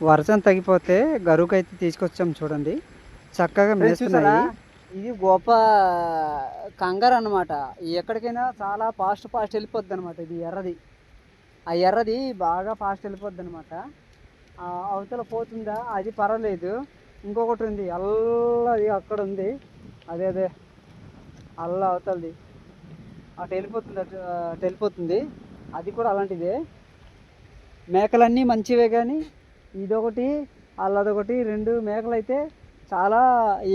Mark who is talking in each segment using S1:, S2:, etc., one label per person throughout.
S1: వర్షం తగ్గిపోతే గరువుకి అయితే తీసుకొచ్చాం చూడండి. చక్కగా మేస్తున్నాయి. ఇది గొప్ప కంగారు అనమాట ఎక్కడికైనా చాలా ఫాస్ట్ ఫాస్ట్ వెళ్ళిపోద్ది అనమాట ఇది ఎర్రది. ఆ ఎర్రది బాగా ఫాస్ట్ వెళ్ళిపోద్ది అనమాట అవతల పోతుందా? అది పర్వాలేదు. ఇంకొకటి ఉంది. అల్లది అక్కడ ఉంది. అదే అదే. అల్ల అవతలది. అటు వెళ్ళిపోతుంది అటు అటు వెళ్ళిపోతుంది. అది కూడా అలాంటిదే. మేకలన్నీ మంచివే కానీ ఇదొకటి అల్లదొకటి రెండు మేకలు అయితే చాలా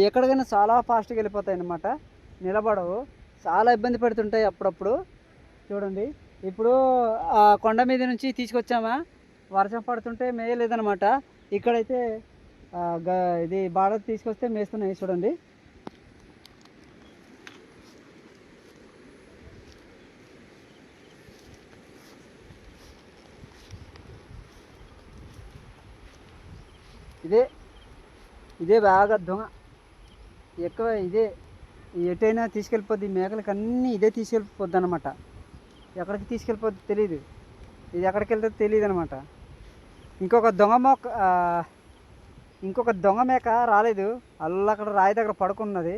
S1: ఎక్కడికైనా చాలా ఫాస్ట్గా వెళ్ళిపోతాయి అన్నమాట నిలబడవు. చాలా ఇబ్బంది పెడుతుంటాయి అప్పుడప్పుడు. చూడండి. ఇప్పుడు ఆ కొండ మీద నుంచి తీసుకొచ్చామా? వర్షం పడుతుంటే మేయలేదనమాట ఇక్కడైతే గ- ఇది బాడ తీసుకొస్తే మేస్తున్నాయి చూడండి. ఇదే ఇదే బాగా దొంగ. ఎక్కువ ఇదే ఎటైనా తీసుకెళ్ళిపోద్ది మేకలకన్నీ మేకలకి అన్నీ ఇదే తీసుకెళ్ళిపోద్ది అనమాట ఎక్కడికి తీసుకెళ్ళిపోద్ది తెలియదు ఇది ఎక్కడికి వెళ్తే తెలియదు అనమాట ఇంకొక దొంగ మొక్క ఇంకొక దొంగ మేక రాలేదు. అల్ల అక్కడ రాయి దగ్గర పడుకున్నది.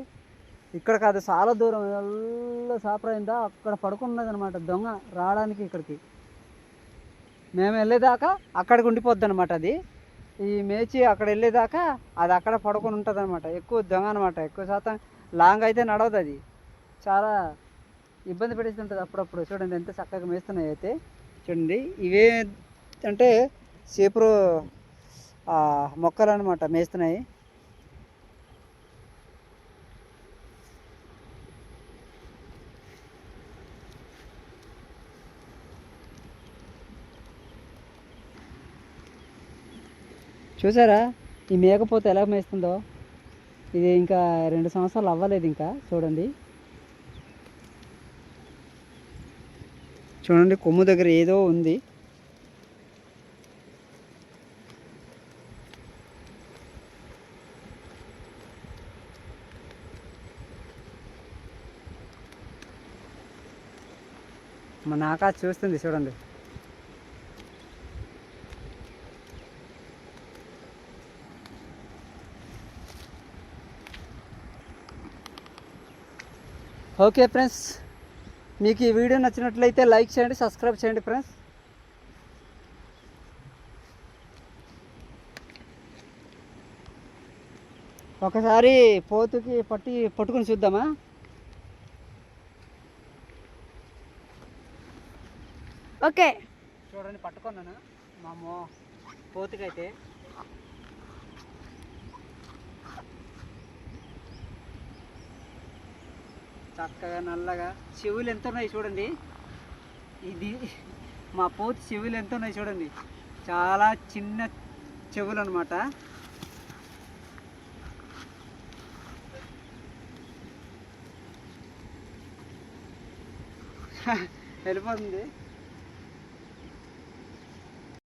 S1: ఇక్కడ కాదు చాలా దూరం ఎల్లా సాపరైందా అక్కడ పడుకున్నది అనమాట దొంగ రావడానికి ఇక్కడికి. మేము వెళ్ళేదాకా అక్కడికి ఉండిపోద్ది అనమాట అది. ఈ మేచి అక్కడ వెళ్ళేదాకా అది అక్కడ పడుకొని ఉంటుంది అనమాట ఎక్కువ దొంగ అనమాట ఎక్కువ శాతం లాంగ్ అయితే నడవదు అది. చాలా ఇబ్బంది పెడుతుంటుంది అప్పుడప్పుడు. చూడండి ఎంత చక్కగా మేస్తున్నాయి అయితే. చూడండి. ఇవే అంటే సేపురు మొక్కలు అనమాట మేస్తున్నాయి. చూసారా? ఈ మేకపోతే ఎలా మేస్తుందో? ఇది ఇంకా రెండు సంవత్సరాలు అవ్వలేదు ఇంకా చూడండి. చూడండి కొమ్ము దగ్గర ఏదో ఉంది. మన ఆకాశ చూస్తుంది చూడండి. Okay friends. మీకు ఈ వీడియో నచ్చినట్లయితే లైక్ చేయండి సబ్స్క్రైబ్ చేయండి ఫ్రెండ్స్. ఒకసారి పోతుకి పట్టి పట్టుకొని చూద్దామా?
S2: ఓకే.
S1: చూడండి పట్టుకున్నాను. మా పోతుకైతే. చక్కగా నల్లగా చెవులు ఎంత ఉన్నాయి చూడండి. ఇది మా పోతు చెవులు ఎంత ఉన్నాయి చూడండి. చాలా చిన్న చెవులు అనమాట వెళ్ళిపోతుంది.